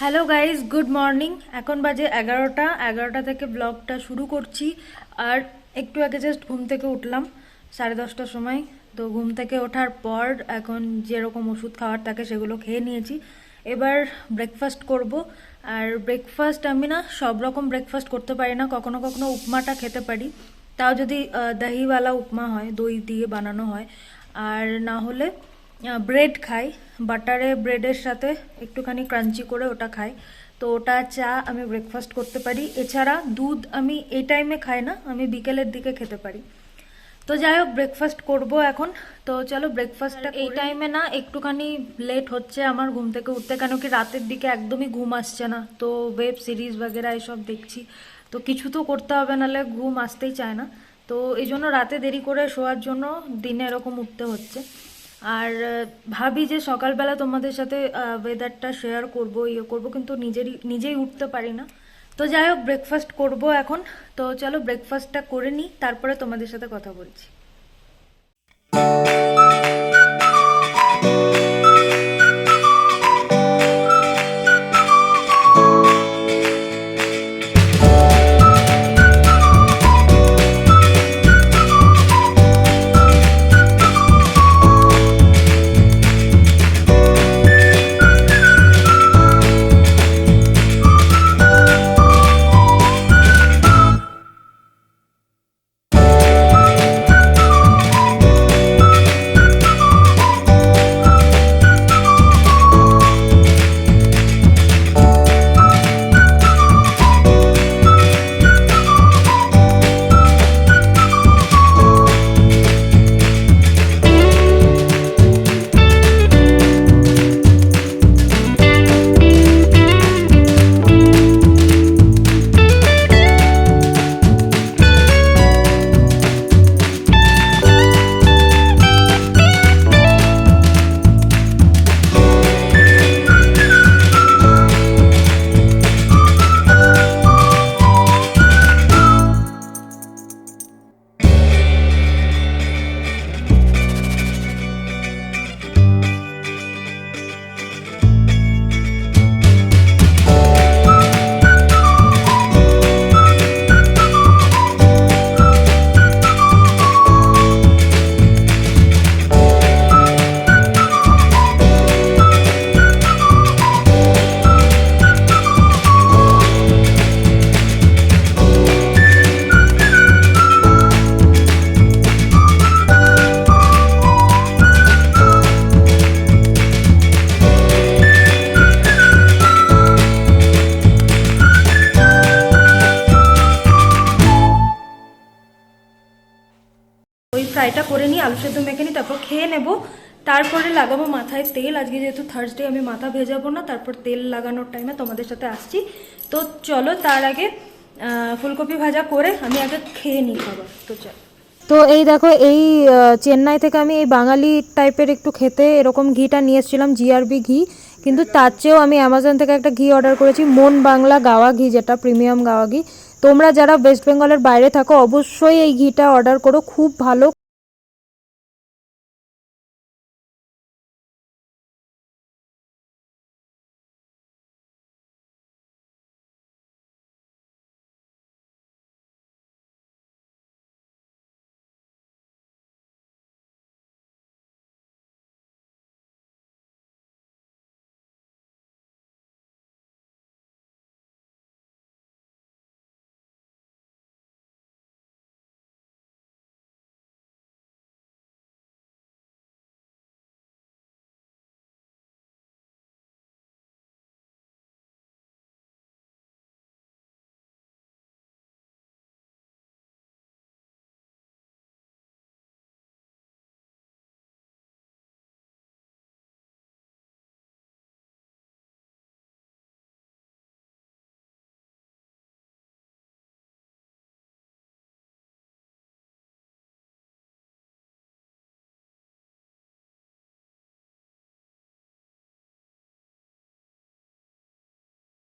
Hello guys good morning এখন বাজে এগারোটা। এগারোটা থেকে ব্লগটা শুরু করছি। আর একটু আগে জাস্ট ঘুম থেকে উঠলাম, সাড়ে দশটার সময়। তো ঘুম থেকে ওঠার পর এখন যেরকম ওষুধ খাওয়ার থাকে সেগুলো খেয়ে নিয়েছি। এবার ব্রেকফাস্ট করব। আর ব্রেকফাস্ট আমি না সব রকম ব্রেকফাস্ট করতে পারি না। কখনো কখনো উপমাটা খেতে পারি। তাও যদি দহিওয়ালা উপমা হয়, দই দিয়ে বানানো হয়। আর না হলে ব্রেড খাই। বাটারে ব্রেডের সাথে একটুখানি ক্রাঞ্চি করে ওটা খাই। তো ওটা চা আমি ব্রেকফাস্ট করতে পারি। এছাড়া দুধ আমি এই টাইমে খাই না আমি বিকেলের দিকে খেতে পারি। তো যাই হোক ব্রেকফাস্ট করব এখন। তো চলো ব্রেকফাস্টটা এই টাইমে না একটুখানি লেট হচ্ছে আমার ঘুম থেকে উঠতে কেন কি রাতের দিকে একদমই ঘুম আসছে না। তো ওয়েব সিরিজ বাগেরা এসব দেখছি। তো কিছু তো করতে হবে নাহলে ঘুম আসতেই চায় না। তো এই জন্য রাতে দেরি করে শোয়ার জন্য দিনে এরকম উঠতে হচ্ছে। আর ভাবি যে সকালবেলা তোমাদের সাথে ওয়েদারটা শেয়ার করব ইয়ে করব, কিন্তু নিজেরই, নিজেই উঠতে পারি না। তো যাই হোক ব্রেকফাস্ট করব এখন। তো চলো ব্রেকফাস্টটা করে নিই, তারপরে তোমাদের সাথে কথা বলছি। ফ্রাইটা করে নিই আলু সেদ্ধ মেখে নিই তারপর খেয়ে নেব। তারপরে লাগাবো মাথায় তেল। আজকে যেহেতু থার্সডে আমি মাথা ভেজাবো না, তারপর তেল লাগানোর টাইমে তোমাদের সাথে আসছি। তো চলো তার আগে ফুলকপি ভাজা করে আমি আগে খেয়ে নিই খাবার। তো চলো। তো এই দেখো, এই চেন্নাই থেকে আমি এই বাঙালি টাইপের একটু খেতে এরকম ঘিটা নিয়ে এসেছিলাম জিআরবি ঘি। কিন্তু তার চেয়েও আমি অ্যামাজন থেকে একটা ঘি অর্ডার করেছি, মন বাংলা গাওয়া ঘি, যেটা প্রিমিয়াম গাওয়া ঘি। তোমরা যারা ওয়েস্ট বেঙ্গলের বাইরে থাকো, অবশ্যই এই ঘিটা অর্ডার করো, খুব ভালো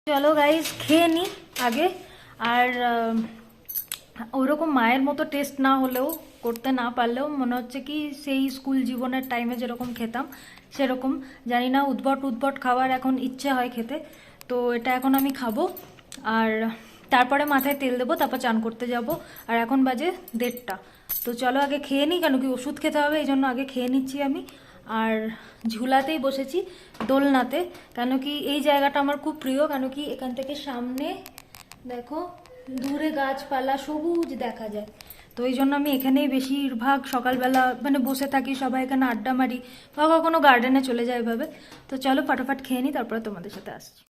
চলো গাইস খেয়ে নি আগে। আর ওরকম মায়ের মতো টেস্ট না হলেও, করতে না পারলেও মনে হচ্ছে কি সেই স্কুল জীবনের টাইমে যেরকম খেতাম, সেরকম। জানি না, উদ্ভট উদ্ভট খাবার এখন ইচ্ছে হয় খেতে। তো এটা এখন আমি খাব। আর তারপরে মাথায় তেল দেবো, তারপর চান করতে যাব। আর এখন বাজে দেড়টা। তো চলো আগে খেয়ে নিই কেন কি ওষুধ খেতে হবে, এই জন্য আগে খেয়ে নিচ্ছি আমি। আর ঝুলাতেই বসেছি, দোলনাতে। কেন কি এই জায়গাটা আমার খুব প্রিয়, কেন কি এখান থেকে সামনে, দেখো, দূরে গাছপালা সবুজ দেখা যায়। তো এই জন্য আমি এখানেই বেশিরভাগ সকালবেলা মানে বসে থাকি, সবাই এখানে আড্ডা মারি বা কখনো গার্ডেনে চলে যায় এভাবে। তো চলো, ফটাফট খেয়ে নিই, তারপরে তোমাদের সাথে আসছি।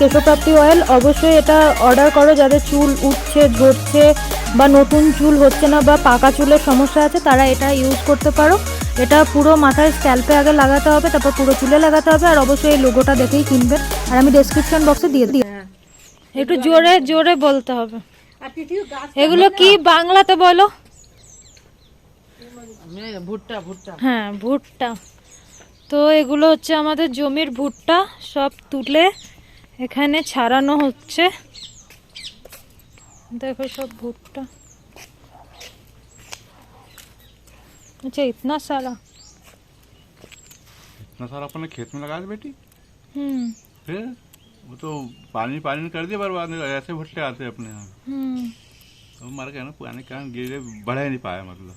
কেশপ্রাপ্তি অয়েল অবশ্যই এটা অর্ডার করো যাদের চুল উঠছে ঝরছে বা নতুন চুল হচ্ছে না বা পাকা চুলের সমস্যা আছে তারা এটা ইউজ করতে পারো। এটা পুরো মাথায় স্ক্যাল্পে আগে লাগাতে হবে তারপর পুরো চুলে লাগাতে হবে আর অবশ্যই এই লোগোটা দেখেই কিনবেন আর আমি ডেসক্রিপশন বক্সে দিয়ে দিই। একটু জোরে জোরে বলতে হবে। এগুলো কি বাংলাতে বলো? ভুট্টা ভুট্টা। হ্যাঁ ভুট্টা। তো এগুলো হচ্ছে আমাদের জমির ভুট্টা সব তুলে এখানে ছাড়ানো হচ্ছে দেখো সব ভুট্টা अच्छा इतना सारा इतना सारा अपने खेत में लगा दे बेटी हम्म फिर वो तो पानी पानी कर दिया बर्बाद नहीं ऐसे भुट्टे आते हैं अपने यहाँ हम्म तो मर गए ना पानी कहाँ गिरे बढ़ ही नहीं पाया मतलब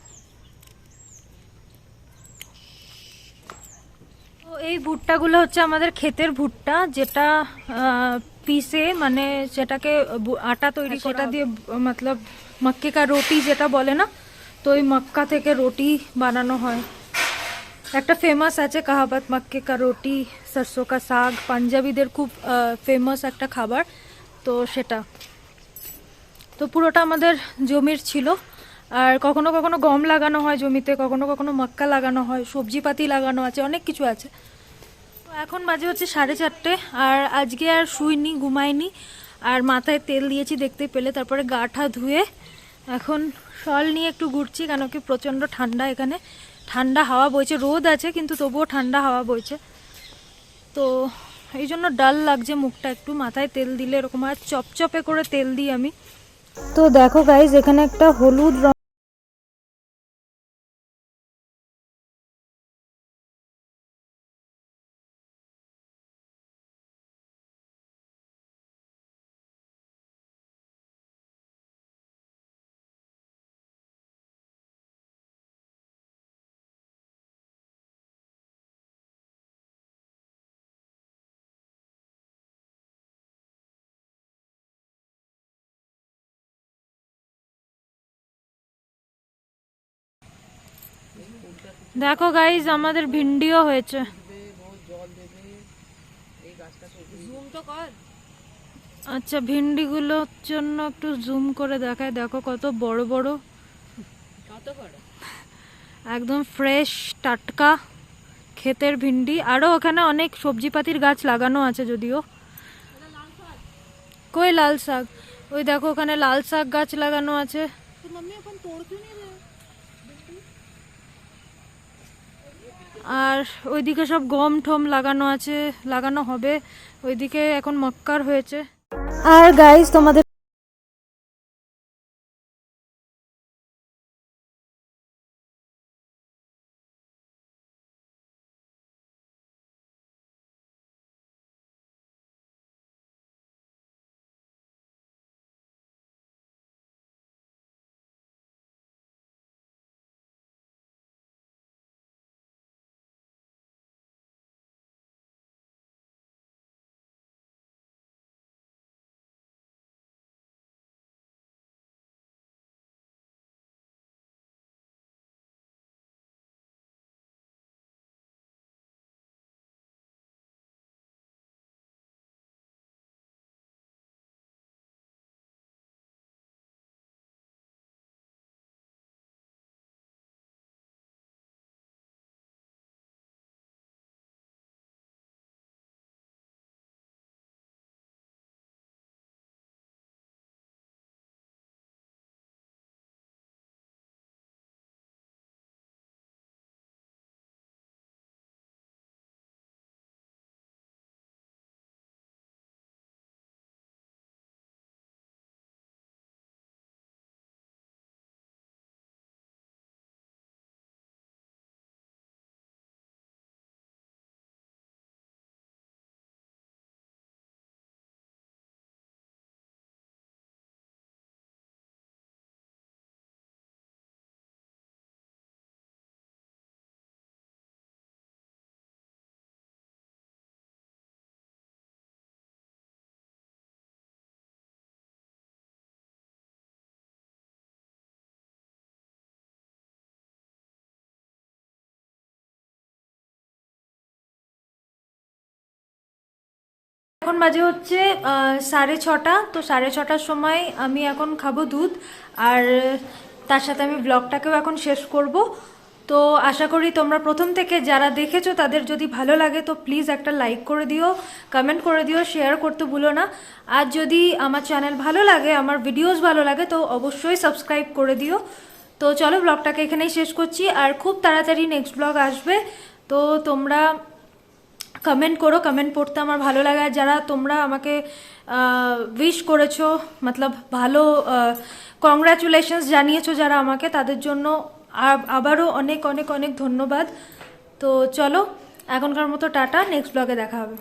এই ভুট্টাগুলো হচ্ছে আমাদের ক্ষেতের ভুট্টা যেটা পিসে মানে সেটাকে আটা তৈরি সেটা দিয়ে আহ, মতলব মক্কে কা রুটি যেটা বলে না তো ওই মক্কা থেকে রুটি বানানো হয়। একটা ফেমাস আছে কাহাবাত মক্কে কা রুটি সরষো কা শাক পাঞ্জাবিদের খুব ফেমাস একটা খাবার তো সেটা। তো পুরোটা আমাদের জমির ছিল আর কখনো কখনো গম লাগানো হয় জমিতে কখনো কখনো মক্কা লাগানো হয় সবজিপাতি লাগানো আছে অনেক কিছু আছে। এখন বাজে হচ্ছে সাড়ে চারটে, আর আজকে আর শুইনি, ঘুমাইনি, আর মাথায় তেল দিয়েছি দেখতে পেলে, তারপরে গাটা ধুয়ে এখন শল নিয়ে একটু ঘুরছি, কেন কি প্রচণ্ড ঠান্ডা এখানে। ঠান্ডা হাওয়া বইছে, রোদ আছে, কিন্তু তবুও ঠান্ডা হাওয়া বইছে। তো এই জন্য ডাল লাগছে মুখটা একটু, মাথায় তেল দিলে এরকম আর চপচপে করে তেল দিই আমি। তো দেখো গাইজ এখানে একটা হলুদ দেখো গাইজ আমাদের ভিন্ডিও হয়েছে। আচ্ছা ভিন্ডিগুলোর জন্য একটু জুম করে দেখায়। দেখো কত বড় বড়। একদম ফ্রেশ টাটকা ক্ষেতের ভিন্ডি। আরও ওখানে অনেক সবজিপাতির গাছ লাগানো আছে যদিও। কই লাল শাক? ওই দেখো ওখানে লাল শাক গাছ লাগানো আছে। আর ওইদিকে সব গম ঠম লাগানো আছে, লাগানো হবে। ওইদিকে এখন মক্কার হয়েছে। আর গাইজ তোমাদের এখন বাজে হচ্ছে সাড়ে ছটা, তো সাড়ে ছটার সময় আমি এখন খাব দুধ, আর তার সাথে আমি ব্লগটাকেও এখন শেষ করব। তো আশা করি তোমরা প্রথম থেকে যারা দেখেছ তাদের যদি ভালো লাগে তো প্লিজ একটা লাইক করে দিও কমেন্ট করে দিও শেয়ার করতে ভুলো না। আর যদি আমার চ্যানেল ভালো লাগে, আমার ভিডিওস ভালো লাগে তো অবশ্যই সাবস্ক্রাইব করে দিও। তো চলো ব্লগটাকে এখানেই শেষ করছি, আর খুব তাড়াতাড়ি নেক্সট ব্লগ আসবে। তো তোমরা কমেন্ট করো কমেন্ট পড়তে আমার ভালো লাগে। যারা তোমরা আমাকে উইশ করেছ মতলব ভালো কংগ্রাচুলেশনস জানিয়েছো যারা আমাকে, তাদের জন্য আবারও অনেক অনেক অনেক ধন্যবাদ। তো চলো, এখনকার মতো টাটা নেক্সট ব্লগে দেখা হবে।